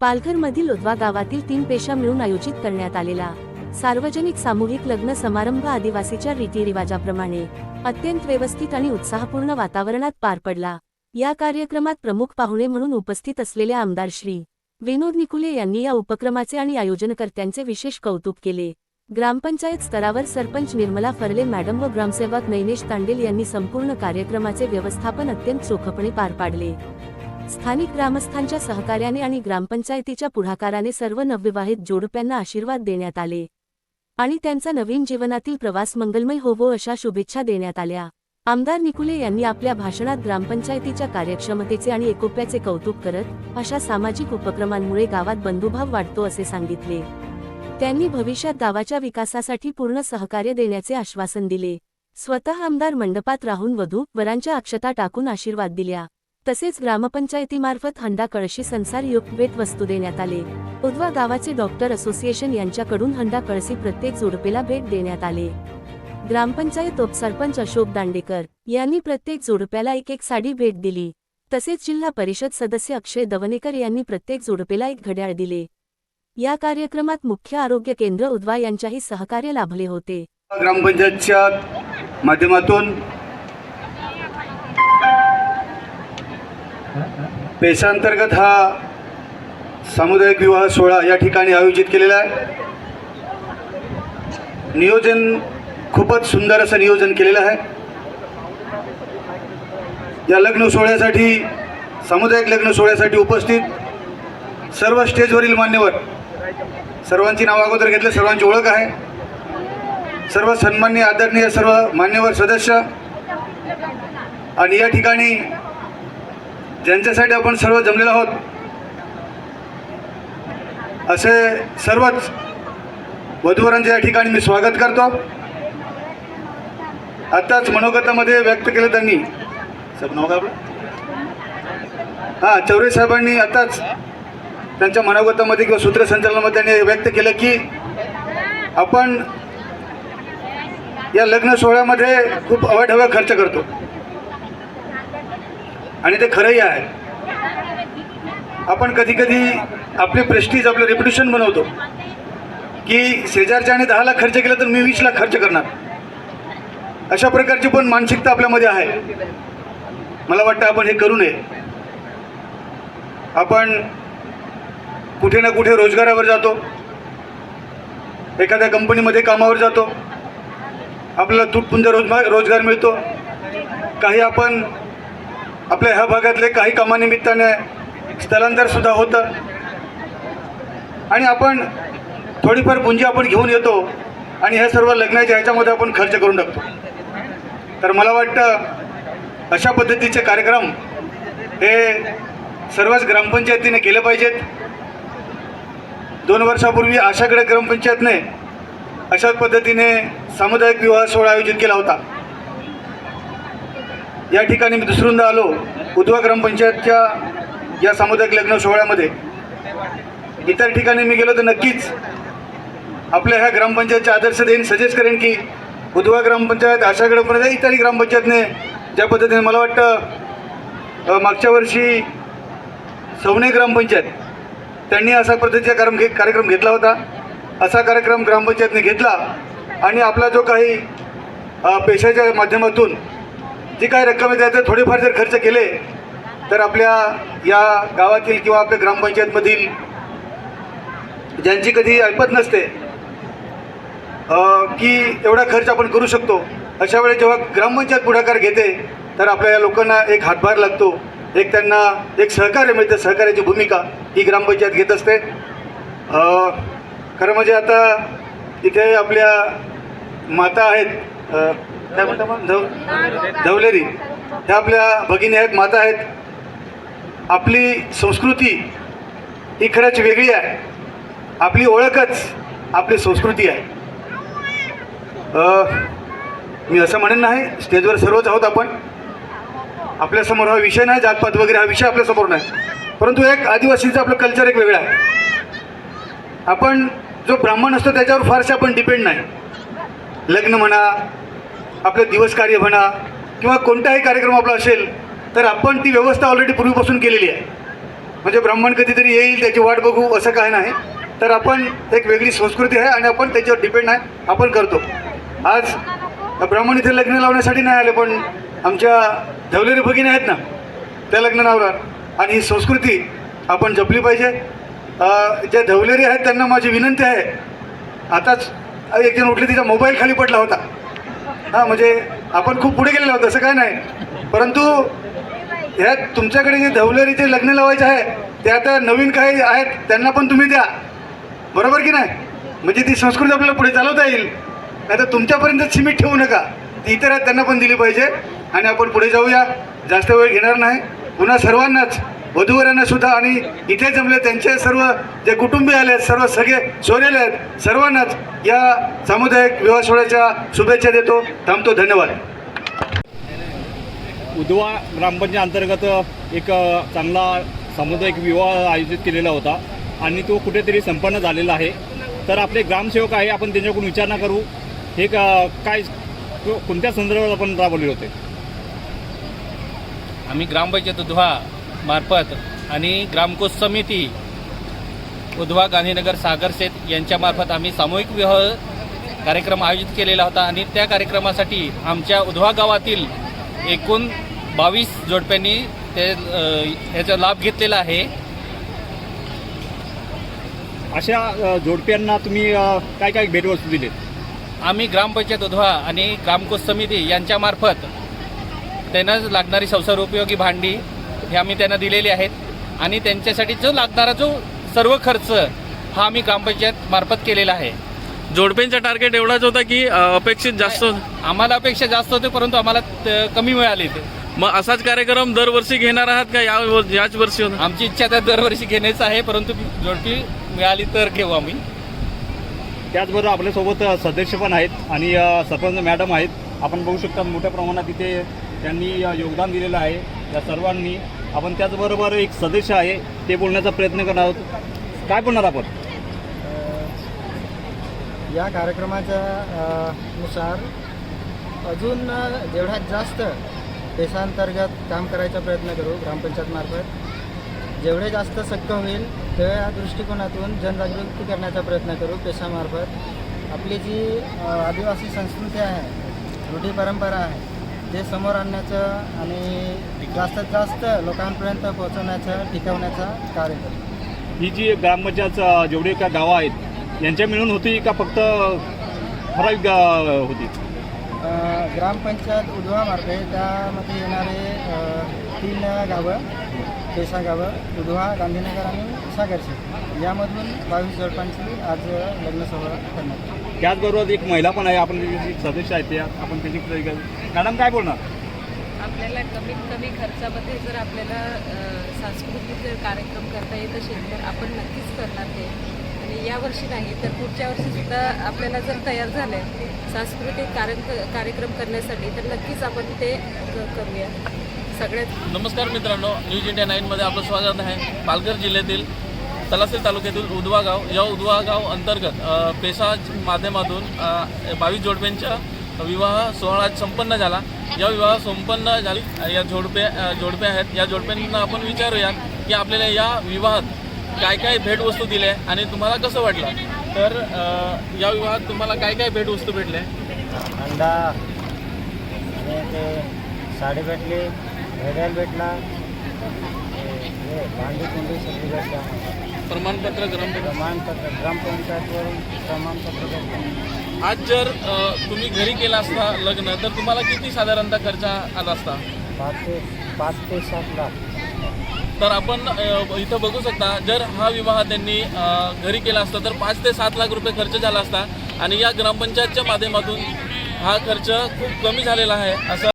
पालघरमधील उद्वा गावातील तीन पेशा मिळून आयोजित करण्यात आलेला सार्वजनिक सामूहिक लग्न समारंभ आदिवासीच्या रीतिरिवाजाप्रमाणे अत्यंत व्यवस्थित आणि उत्साहपूर्ण वातावरणात पार पडला. या कार्यक्रमात प्रमुख पाहुणे म्हणून उपस्थित असलेले आमदार श्री विनोद निकुले यांनी या उपक्रमाचे आणि आयोजनकर्त्यांचे विशेष कौतुक केले. ग्रामपंचायत स्तरावर सरपंच निर्मला फरले मॅडम व ग्रामसेवक नैनेश तांडेल यांनी संपूर्ण कार्यक्रमाचे व्यवस्थापन अत्यंत चोखपणे पार पाडले. स्थानिक ग्रामस्थांच्या सहकार्याने आणि ग्रामपंचायतीच्या पुढाकाराने सर्व नवविवाहित जोडप्यांना आशीर्वाद देण्यात आले आणि त्यांचा नवीन जीवनातील प्रवास मंगलमय होवो अशा शुभेच्छा देण्यात आल्या. आमदार निकुले यांनी आपल्या भाषणात ग्रामपंचायतीच्या कार्यक्षमतेचे आणि एकोप्याचे कौतुक करत अशा सामाजिक उपक्रमांमुळे गावात बंधुभाव वाढतो असे सांगितले. त्यांनी भविष्यात गावाच्या विकासासाठी पूर्ण सहकार्य देण्याचे आश्वासन दिले. स्वतः आमदार मंडपात राहून वधू वरांच्या अक्षता टाकून आशीर्वाद दिल्या. तसेच ग्रामपंचायतीमार्फत हंडा कळशी संसार युक्त वस्तू देण्यात आले. उद्वा गावाचे डॉक्टर असोसिएशन यांच्याकडून हंडा कळशी प्रत्येक जोडपेला भेट देण्यात आले. ग्रामपंचायत उपसरपंच अशोक दांडेकर यांनी प्रत्येक जोडप्याला एक एक साडी भेट दिली. तसेच जिल्हा परिषद सदस्य अक्षय दवनेकर यांनी प्रत्येक जोडपेला एक घड्याळ दिले. या कार्यक्रमात मुख्य आरोग्य केंद्र उद्वा यांच्याही सहकार्य लाभले होते. ग्रामपंचायतच्या माध्यमातून पेशांतर्गत हा सामुदायिक विवाह सोहळा या ठिकाणी आयोजित केलेला आहे. नियोजन खूपच सुंदर असं नियोजन केलेलं आहे. या लग्न सोहळ्यासाठी सामुदायिक लग्न सोहळ्यासाठी उपस्थित सर्व स्टेजवरील मान्यवर सर्वांची नावं अगोदर घेतले सर्वांची ओळख आहे. सर्व सन्मान्य आदरणीय सर्व मान्यवर सदस्य. आणि या ठिकाणी ज्यांच्यासाठी आपण सर्व जमलेलो आहोत असे सर्वच वधूवरांचे या ठिकाणी मी स्वागत करतो. आत्ताच मनोगतामध्ये व्यक्त केलं त्यांनी. सब नाव का आपलं? हां चौरे साहेबांनी आत्ताच त्यांच्या मनोगतामध्ये किंवा सूत्रसंचालनामध्ये त्यांनी व्यक्त केलं की आपण या लग्न सोहळ्यामध्ये खूप अवाढव्य खर्च करतो. आणि ते खरंही आहे. आपण कधी कधी आपले प्रेस्टीज आपलं रेप्युटेशन बनवतो. की शेजारच्याने दहा लाख खर्च केला तर मी वीस लाख खर्च करणार. अशा प्रकारची पण मानसिकता आपल्यामध्ये आहे. मला वाटतं आपण हे करू नये. आपण कुठे ना कुठे रोजगारावर जातो. एखाद्या कंपनीमध्ये कामावर जातो. आपल्याला तुटपुंज रोजगार रोजगार मिळतो. काही आपण आपल्या ह्या भागातले काही कामानिमित्ताने स्थलांतरसुद्धा होतं. आणि आपण थोडीफार पुंजी आपण घेऊन येतो आणि ह्या सर्व लग्नाच्या ह्याच्यामध्ये आपण खर्च करून टाकतो. तर मला वाटतं अशा पद्धतीचे कार्यक्रम हे सर्वच ग्रामपंचायतीने केले पाहिजेत. दोन वर्षापूर्वी आशाकडे ग्रामपंचायतने अशाच पद्धतीने सामुदायिक विवाह सोहळा आयोजित केला होता. या ठिकाणी मी दुसऱ्यांदा आलो उद्वा ग्रामपंचायतच्या या सामुदायिक लग्न सोहळ्यामध्ये. इतर ठिकाणी मी गेलो तर नक्कीच आपल्या ह्या ग्रामपंचायतचे आदर्श देईन सजेस्ट करेन की उद्वा ग्रामपंचायत आशाकडे पण इतर ग्रामपंचायतने ज्या पद्धतीने मला वाटतं मागच्या वर्षी सवणे ग्रामपंचायत त्यांनी असा पद्धतीचा कार्यक्रम घे कार्यक्रम घेतला होता. असा कार्यक्रम ग्रामपंचायतने घेतला आणि आपला जो काही पेशाच्या माध्यमातून जी काही रक्कम आहे त्याचे थोडेफार जर खर्च केले तर आपल्या या गावातील किंवा आपल्या ग्रामपंचायतमधील ज्यांची कधी ऐपत नसते की एवढा खर्च आपण करू शकतो. अशा वेळेस जेव्हा ग्रामपंचायत पुढाकार घेते तर आपल्या या लोकांना एक हातभार लागतो. एक त्यांना एक सहकार्य मिळतं सहकार्याची भूमिका ही ग्रामपंचायत घेत असते. खरं म्हणजे आता इथे आपल्या माता आहेत काय म्हणता मग धव धवलेरी. ह्या आपल्या भगिनी आहेत माता आहेत. आपली संस्कृती ही खरंच वेगळी आहे. आपली ओळखच आपली संस्कृती आहे. मी असं म्हणेन नाही स्टेजवर सर्वच आहोत आपण. आपल्यासमोर हा विषय नाही जातपात वगैरे हा विषय आपल्यासमोर नाही. परंतु एक आदिवासीचं आपलं कल्चर एक वेगळं आहे. आपण जो ब्राह्मण असतो त्याच्यावर फारसे आपण डिपेंड नाही. लग्न म्हणा आपलं दिवस कार्य म्हणा किंवा कोणताही कार्यक्रम आपला असेल तर आपण ती व्यवस्था ऑलरेडी पूर्वीपासून केलेली आहे. म्हणजे ब्राह्मण कधीतरी येईल त्याची वाट बघू असं काय नाही. तर आपण एक वेगळी संस्कृती आहे आणि आपण त्याच्यावर डिपेंड आहे आपण करतो. आज ब्राह्मण इथे लग्न लावण्यासाठी नाही आले पण आमच्या धवलेरी भगिनी आहेत ना त्या लग्न लावणार. आणि ही संस्कृती आपण जपली पाहिजे. ज्या धवलेरी आहेत त्यांना माझी विनंती आहे. आताच एक जण उठले तिचा मोबाईल खाली पडला होता. हां म्हणजे आपण खूप पुढे गेलेलो आहोत असं काय नाही. परंतु ह्या तुमच्याकडे जे धवलरीचे लग्न लावायचे आहे ते आता नवीन काही आहेत त्यांना पण तुम्ही द्या. बरोबर की नाही? म्हणजे ती संस्कृती आपल्याला पुढे चालवता येईल. नाही तर तुमच्यापर्यंत सीमित ठेवू नका. ती इतर आहेत त्यांना पण दिली पाहिजे. आणि आपण पुढे जाऊया. जास्त वेळ घेणार नाही. पुन्हा सर्वांनाच वधूवरांना सुद्धा आणि इथे जमले त्यांचे सर्व जे कुटुंबीय आले आहेत सर्व सगळे सोनेले आहेत सर्वांनाच या सामुदायिक विवाह सोहळ्याच्या शुभेच्छा देतो थांबतो धन्यवाद. उदवा ग्रामपंचायत अंतर्गत एक चांगला सामुदायिक विवाह आयोजित केलेला होता आणि तो कुठेतरी संपन्न झालेला आहे. तर आपले ग्रामसेवक आहे आपण त्यांच्याकडून विचारणा करू. हे क- काय कोणत्या संदर्भात आपण राबवले होते? आम्ही ग्रामपंचायत उधवा मार्फत आणि ग्रामकोष समिती उधवा गांधीनगर सागरसेत यांच्यामार्फत आम्ही सामूहिक विवाह कार्यक्रम आयोजित केलेला होता आणि त्या कार्यक्रमासाठी आमच्या उधवा गावातील एकूण बावीस जोडप्यांनी ते अ, ह्याचा लाभ घेतलेला आहे. अशा जोडप्यांना तुम्ही काय काय भेटवस्तू दिलेत? आम्ही ग्रामपंचायत उधवा आणि ग्रामकोष समिती यांच्यामार्फत त्यांना लागणारी संसार उपयोगी भांडी हे आम्ही त्यांना दिलेली आहेत. आणि त्यांच्यासाठी जो लागणारा जो सर्व खर्च हा आम्ही ग्रामपंचायत मार्फत केलेला आहे. जोडप्यांचा टार्गेट एवढाच होता की अपेक्षित जास्त. आम्हाला अपेक्षा जास्त होते परंतु आम्हाला त- कमी मिळाले ते. मग असाच कार्यक्रम दरवर्षी घेणार आहात का? या याच वर्षी आमची इच्छा तर दरवर्षी घेण्याचं आहे परंतु जोडपी मिळाली तर घेऊ आम्ही. त्याचबरोबर आपल्यासोबत सदस्य पण आहेत आणि सरपंच मॅडम आहेत. आपण बघू शकता मोठ्या प्रमाणात इथे त्यांनी योगदान दिलेलं आहे. या सर्वांनी आपण त्याचबरोबर एक सदस्य आहे ते बोलण्याचा प्रयत्न करणार आहोत. काय बोलणार आपण? या कार्यक्रमाच्या नुसार अजून जेवढ्यात जास्त देशांतर्गत काम करायचा प्रयत्न करू ग्रामपंचायतमार्फत जेवढे जास्त शक्य होईल त्या दृष्टिकोनातून जनजागृती करण्याचा प्रयत्न करू पेशामार्फत. आपली जी आदिवासी संस्कृती आहे रूढी परंपरा आहे ते समोर आणण्याचं आणि जास्तीत जास्त लोकांपर्यंत पोहोचवण्याचं टिकवण्याचं कार्य करू ही जी ग्रामपंचायत जेवढे का गावं आहेत यांच्या मिळून होती का फक्त ठराविक गा- होती? अ, ग्रामपंचायत उधवामार्फे त्यामध्ये येणारे अ, तीन गावं पेशा गावं उधवा गांधीनगर आणि सागरशी यामधून बावीस जोडपांची आज लग्न सोहळा करण्यात आला. त्याचबरोबर एक महिला पण आहे आपण त्याची सदस्य आहेत त्या आपण त्याची मॅडम काय बोलणार? आपल्याला कमीत कमी खर्चामध्ये जर आपल्याला सांस्कृतिक जर कार्यक्रम करता येत असेल तर आपण नक्कीच करणार ते. आणि या वर्षी नाही तर पुढच्या वर्षी सुद्धा आपल्याला जर तयार झालं सांस्कृतिक कार्य कार्यक्रम करण्यासाठी तर नक्कीच आपण ते करूया. सगळ्यात नमस्कार मित्रांनो न्यूज इंडिया नाईनमध्ये आपलं स्वागत आहे. पालघर जिल्ह्यातील तलासरी तालुक्यातील उदवा गाव या उदवा गाव अंतर्गत पेशा माध्यमातून बावीस जोडप्यांच्या विवाह सोहळा संपन्न झाला. या विवाह संपन्न झाली या जोडपे जोडप्या जोडपे आहेत. या जोडप्यांना आपण विचारूया की आपल्याला या विवाहात काय काय भेटवस्तू दिल्या आणि तुम्हाला कसं वाटलं? तर या विवाहात तुम्हाला काय काय भेटवस्तू भेटल्या? अंडा आणि ते साडी भेटली भेटला भांडी कुंडी सगळी भेटला प्रमाणपत्र ग्रामपंचायत प्रमाणपत्र ग्रामपंचायतवरून प्रमाणपत्र आज जर अ, तुम्ही घरी केला असता लग्न तर तुम्हाला किती साधारणतः खर्च आला असता? पाच ते पाच ते सात लाख. तर आपण अ, इथं बघू शकता जर हा विवाह त्यांनी अ, घरी केला असता तर पाच ते सात लाख रुपये खर्च झाला असता. आणि या ग्रामपंचायतच्या माध्यमातून हा खर्च खूप कमी झालेला आहे असं